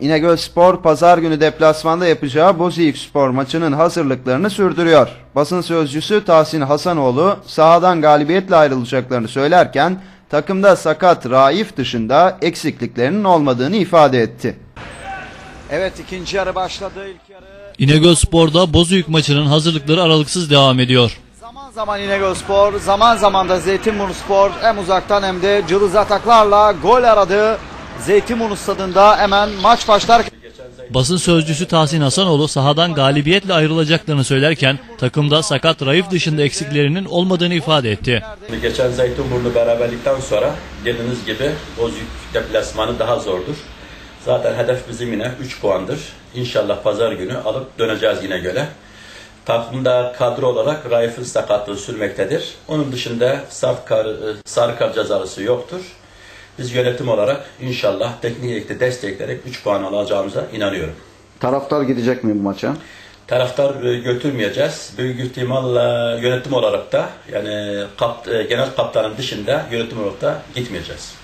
İnegöl Spor pazar günü deplasmanda yapacağı Bozüyük Spor maçının hazırlıklarını sürdürüyor. Basın sözcüsü Tahsin Hasanoğlu sahadan galibiyetle ayrılacaklarını söylerken takımda sakat Raif dışında eksikliklerinin olmadığını ifade etti. Evet ikinci yarı başladı. İlk yarı İnegöl Spor'da Bozüyük maçının hazırlıkları aralıksız devam ediyor. zaman zaman İnegöl Spor, zaman zaman da Zeytinburnu Spor hem uzaktan hem de cılız ataklarla gol aradı. Zeytinburnu stadında hemen maç başlar. Basın sözcüsü Tahsin Hasanoğlu sahadan galibiyetle ayrılacaklarını söylerken takımda sakat Raif dışında eksiklerinin olmadığını ifade etti. Geçen Zeytinburnu beraberlikten sonra dediğiniz gibi Bozüyük deplasmanı daha zordur. Zaten hedef bizim yine 3 puandır. İnşallah pazar günü alıp döneceğiz yine göle. Takımda kadro olarak Raif'in sakatlığı sürmektedir. Onun dışında saf kar, e, sarı kart cezalısı yoktur. Biz yönetim olarak inşallah teknik heyeti destekleyerek 3 puan alacağımıza inanıyorum. Taraftar gidecek mi bu maça? Taraftar e, götürmeyeceğiz. Büyük ihtimal yönetim olarak da yani kap, e, genel kaptanın dışında yönetim olarak da gitmeyeceğiz.